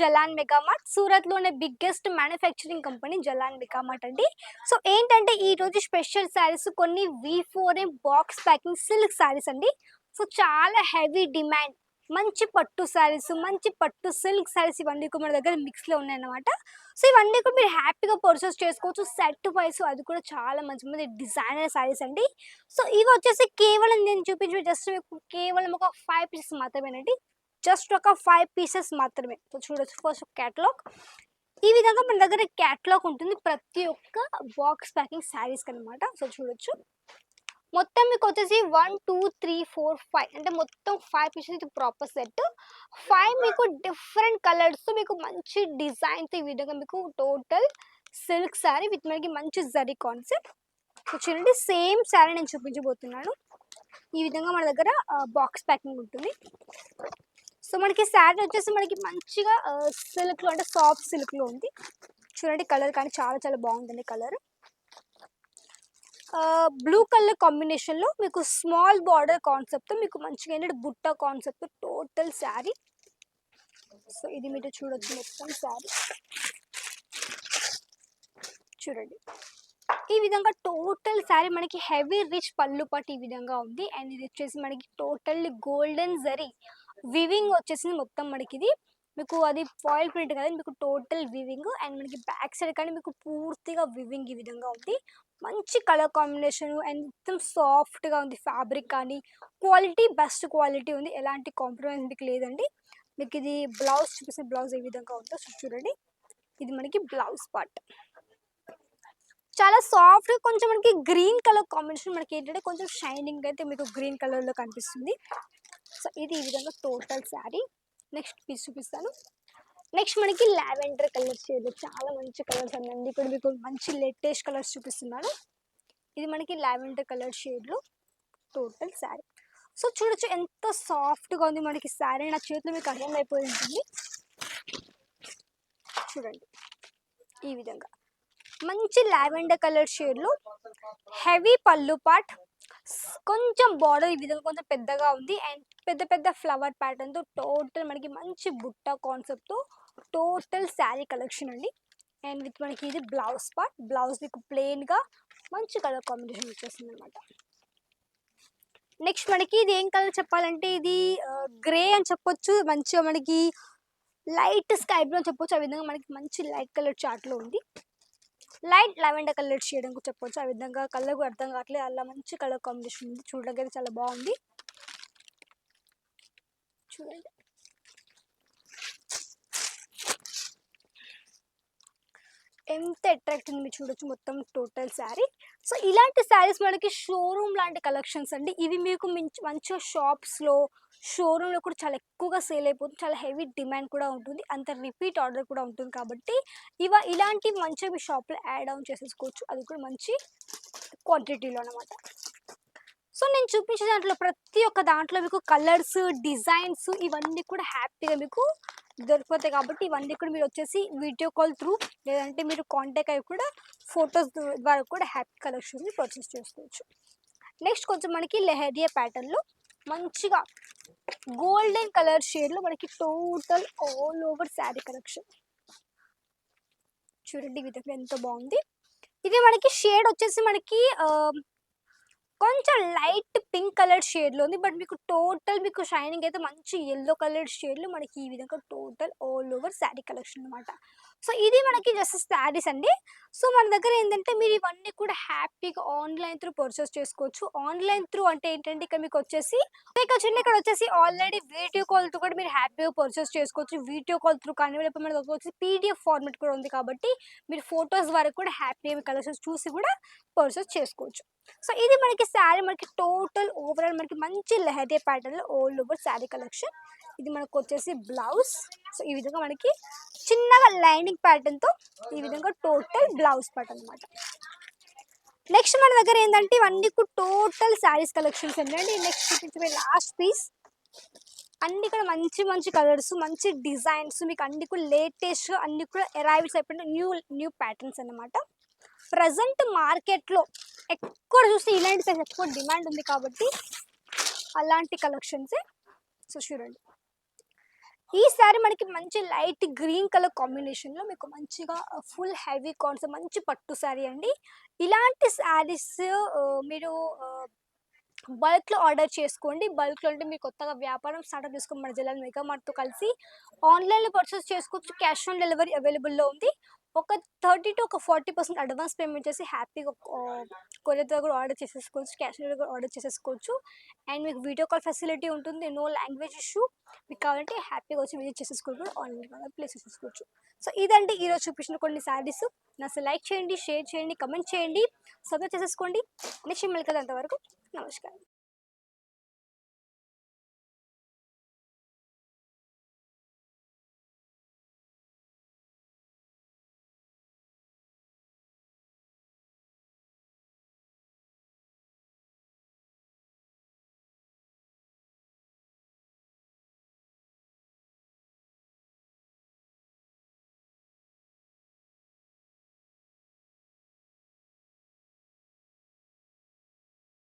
Jalan Megamart. సూరత్లోనే biggest manufacturing company Jalan Megamart అండి. So ఏంటంటే ఈ రోజు స్పెషల్ శారీస్ కొన్ని V four box packing silk saris అండి. సో చాలా హెవీ డిమాండ్ మంచి పట్టు శారీస్ మంచి పట్టు సిల్క్ శారీస్ ఇవన్నీ కూడా మన దగ్గర మిక్స్లో ఉన్నాయన్నమాట. సో ఇవన్నీ కూడా మీరు హ్యాపీగా పర్చేస్ చేసుకోవచ్చు. సెట్ వైస్ అది కూడా చాలా మంచి మంచి డిజైనర్ శారీస్ అండి. సో ఇవి వచ్చేసి కేవలం నేను చూపించిన జస్ట్ మీకు కేవలం ఒక ఫైవ్ పీసెస్ మాత్రమేనండి. జస్ట్ ఒక ఫైవ్ పీసెస్ మాత్రమే. సో చూడొచ్చు ఫస్ట్ క్యాటలాగ్ ఈ విధంగా మన దగ్గర క్యాటలాగ్ ఉంటుంది. ప్రతి ఒక్క బాక్స్ ప్యాకింగ్ శారీస్కి అనమాట సో చూడొచ్చు. మొత్తం మీకు వచ్చేసి one two three four five అంటే మొత్తం ఫైవ్ పీసెస్ ఇది ప్రాపర్ సెట్ ఫైవ్ మీకు డిఫరెంట్ కలర్స్ మీకు మంచి డిజైన్తో ఈ విధంగా మీకు టోటల్ సిల్క్ శారీ విత్ మనకి మంచి జరీ కాన్సెప్ట్ సో చూడండి సేమ్ శారీ నేను చూపించబోతున్నాను. ఈ విధంగా మన దగ్గర బాక్స్ ప్యాకింగ్ ఉంటుంది. సో మనకి శారీ వచ్చేసి మనకి మంచిగా సిల్క్లో అంటే సాఫ్ట్ సిల్క్లో ఉంది. చూడండి కలర్ కానీ చాలా చాలా బాగుంటుంది కలర్. బ్లూ కలర్ కాంబినేషన్లో మీకు స్మాల్ బార్డర్ కాన్సెప్ట్ మీకు మంచిగా ఏంటంటే బుట్ట కాన్సెప్ట్ టోటల్ శారీ. సో ఇది మీరు చూడొచ్చు మొత్తం శారీ. చూడండి. ఈ విధంగా టోటల్ శారీ మనకి హెవీ రిచ్ పళ్ళు పట్టు ఈ విధంగా ఉంది. అండ్ ఇది వచ్చేసి మనకి టోటల్ గోల్డెన్ జరీ. వివింగ్ వచ్చేసింది మొత్తం మనకి ఇది మీకు అది ఫాయిల్ ప్రింట్ కదా మీకు టోటల్ వివింగ్ అండ్ మనకి బ్యాక్ సైడ్ కానీ మీకు పూర్తిగా వివింగ్ ఈ విధంగా ఉంది. మంచి కలర్ కాంబినేషన్ అండ్ మొత్తం సాఫ్ట్గా ఉంది ఫ్యాబ్రిక్ కానీ. క్వాలిటీ బెస్ట్ క్వాలిటీ ఉంది. ఎలాంటి కాంప్రమైజ్ మీకు లేదండి. మీకు ఇది బ్లౌజ్ చూపిస్తే బ్లౌజ్ ఏ విధంగా ఉందో చూడండి. ఇది మనకి బ్లౌజ్ పార్ట్ చాలా సాఫ్ట్ కొంచెం మనకి గ్రీన్ కలర్ కాంబినేషన్ మనకి ఏంటంటే కొంచెం షైనింగ్ అయితే మీకు గ్రీన్ కలర్లో కనిపిస్తుంది. ఇది ఈ విధంగా టోటల్ శారీ నెక్స్ట్ పీస్ చూపిస్తాను. నెక్స్ట్ మనకి లావెండర్ కలర్ షేడ్ చాలా మంచి కలర్స్ అండి. ఇక్కడ మీకు మంచి లేటెస్ట్ కలర్స్ చూపిస్తున్నాను. ఇది మనకి లావెండర్ కలర్ షేడ్లో టోటల్ శారీ సో చూడొచ్చు ఎంత సాఫ్ట్గా ఉంది మనకి శారీ నా చేతిలో మీకు అర్థమైపోయి ఉంటుంది చూడండి. ఈ విధంగా. మంచి లావెండర్ కలర్ షేడ్లో హెవీ పళ్ళు పాట్ కొంచెం బార్డర్ ఈ విధంగా కొంచెం పెద్దగా ఉంది. అండ్ పెద్ద పెద్ద ఫ్లవర్ ప్యాటర్న్తో టోటల్ మనకి మంచి బుట్ట కాన్సెప్ట్తో టోటల్ శారీ కలెక్షన్ అండి. అండ్ విత్ మనకి ఇది బ్లౌజ్ పార్ట్. బ్లౌజ్ మీకు ప్లెయిన్గా మంచి కలర్ కాంబినేషన్ వచ్చేసింది అనమాట నెక్స్ట్ మనకి ఇది ఏం కలర్ చెప్పాలంటే ఇది గ్రే అని చెప్పొచ్చు. మంచిగా మనకి లైట్ స్కై బ్లూ అని చెప్పొచ్చు. ఆ విధంగా మనకి మంచి లైట్ కలర్ చార్ట్లో ఉంది. లైట్ లావెండర్ కలర్ షేడ్ అని చెప్పొచ్చు. ఆ విధంగా కళ్ళకు అర్థం కావట్లేదు. అలా మంచి కలర్ కాంబినేషన్ ఉంది. చూడడానికి చాలా బాగుంది. చూడండి. ఎంత అట్రాక్ట్ ఉంది మీరు చూడొచ్చు మొత్తం టోటల్ శారీ సో ఇలాంటి శారీస్ మనకి షోరూమ్ లాంటి కలెక్షన్స్ అండి. ఇవి మీకు మంచి మంచిగా షాప్స్లో షోరూంలో కూడా చాలా ఎక్కువగా సేల్ అయిపోతుంది చాలా హెవీ డిమాండ్ కూడా ఉంటుంది. అంత రిపీట్ ఆర్డర్ కూడా ఉంటుంది కాబట్టి ఇవ ఇలాంటి మంచిగా మీ షాప్లో యాడ్ ఆన్ చేసేసుకోవచ్చు. అది కూడా మంచి క్వాంటిటీలో అనమాట సో నేను చూపించే దాంట్లో ప్రతి ఒక్క దాంట్లో మీకు కలర్స్ డిజైన్స్ ఇవన్నీ కూడా హ్యాపీగా మీకు దొరికిపోతాయి కాబట్టి ఇవన్నీ కూడా మీరు వచ్చేసి వీడియో కాల్ త్రూ లేదంటే మీరు కాంటాక్ట్ అయ్యి కూడా ఫొటోస్ ద్వారా కూడా హ్యాపీ కలెక్షన్ని పర్చేస్ చేసుకోవచ్చు. నెక్స్ట్ కొంచెం మనకి లెహరియా ప్యాటర్న్లో మంచిగా గోల్డెన్ కలర్ షేడ్లో మనకి total all over sari collection చూడండి విధంగా ఎంత బాగుంది. ఇది మనకి షేడ్ వచ్చేసి మనకి కొంచెం లైట్ పింక్ కలర్ షేడ్లో ఉంది. బట్ మీకు టోటల్ మీకు షైనింగ్ అయితే మంచి ఎల్లో కలర్ షేడ్లో మనకి ఈ విధంగా total all over sari collection అనమాట సో ఇది మనకి జస్ట్ శారీస్ అండి. సో మన దగ్గర ఏంటంటే మీరు ఇవన్నీ కూడా హ్యాపీగా ఆన్లైన్ త్రూ పర్చేస్ చేసుకోవచ్చు. ఆన్లైన్ త్రూ అంటే ఏంటంటే ఇక్కడ మీకు వచ్చేసి ఇక్కడ చిన్న ఇక్కడ వచ్చేసి ఆల్రెడీ వీడియో కాల్ త్రూ కూడా మీరు హ్యాపీగా పర్చేస్ చేసుకోవచ్చు. వీడియో కాల్ త్రూ కానీ లేకపోతే మన దగ్గర వచ్చి పీడిఎఫ్ ఫార్మేట్ కూడా ఉంది కాబట్టి మీరు ఫొటోస్ వరకు కూడా హ్యాపీగా కలెక్షన్స్ చూసి కూడా పర్చేస్ చేసుకోవచ్చు. సో ఇది మనకి శారీ మనకి టోటల్ ఓవరాల్ మనకి మంచి లెహదే ప్యాటర్న్లో ఓల్డ్ ఓవర్ శారీ కలెక్షన్ ఇది మనకు వచ్చేసి బ్లౌజ్ సో ఈ విధంగా మనకి చిన్నగా లైనింగ్ ప్యాటర్న్తో ఈ విధంగా టోటల్ బ్లౌజ్ ప్యాటర్న్ అనమాట నెక్స్ట్ మన దగ్గర ఏంటంటే ఇవన్నీ టోటల్ శారీస్ కలెక్షన్స్ అండి. నెక్స్ట్ చూపించే లాస్ట్ పీస్ అన్ని కూడా మంచి మంచి కలర్స్ మంచి డిజైన్స్ మీకు అన్ని కూడా లేటెస్ట్ అన్ని కూడా అరైవల్స్ అయిపోయిన న్యూ న్యూ ప్యాటర్న్స్ అన్నమాట. ప్రజెంట్ మార్కెట్లో ఎక్కువ చూస్తే ఇలాంటి సైజ్ ఎక్కువ డిమాండ్ ఉంది కాబట్టి అలాంటి కలెక్షన్సే సో చూడండి. ఈ శారీ మనకి మంచి లైట్ గ్రీన్ కలర్ కాంబినేషన్లో మీకు మంచిగా ఫుల్ హెవీ కాన్స్ మంచి పట్టు శారీ అండి. ఇలాంటి శారీస్ మీరు బల్క్లో ఆర్డర్ చేసుకోండి. బల్క్లో అంటే మీరు కొత్తగా వ్యాపారం స్టార్ట్అప్ చేసుకోండి మన జిల్లా మెగా మార్ట్తో కలిసి ఆన్లైన్లో పర్చేస్ చేసుకోవచ్చు. క్యాష్ ఆన్ డెలివరీ అవైలబుల్లో ఉంది. ఒక థర్టీ టు ఒక ఫార్టీ పర్సెంట్ అడ్వాన్స్ పేమెంట్ చేసి హ్యాపీగా కొరియర్ ద్వారా కూడా ఆర్డర్ చేసేసుకోవచ్చు క్యాష్ కూడా ఆర్డర్ చేసేసుకోవచ్చు. అండ్ మీకు వీడియో కాల్ ఫెసిలిటీ ఉంటుంది నో లాంగ్వేజ్ ఇష్యూ. మీకు కావాలంటే హ్యాపీగా వచ్చి విజిట్ చేసేసుకోవచ్చు కూడా ఆన్లైన్ కూడా ప్లేస్ చేసేసుకోవచ్చు. సో ఇదంటే ఈరోజు చూపించిన కొన్ని శారీస్. నన్ను లైక్ చేయండి షేర్ చేయండి కమెంట్ చేయండి సబ్స్క్రైబ్ చేసేసుకోండి. నెక్స్ట్ మళ్ళీ కదా అంతవరకు. నమస్కారం.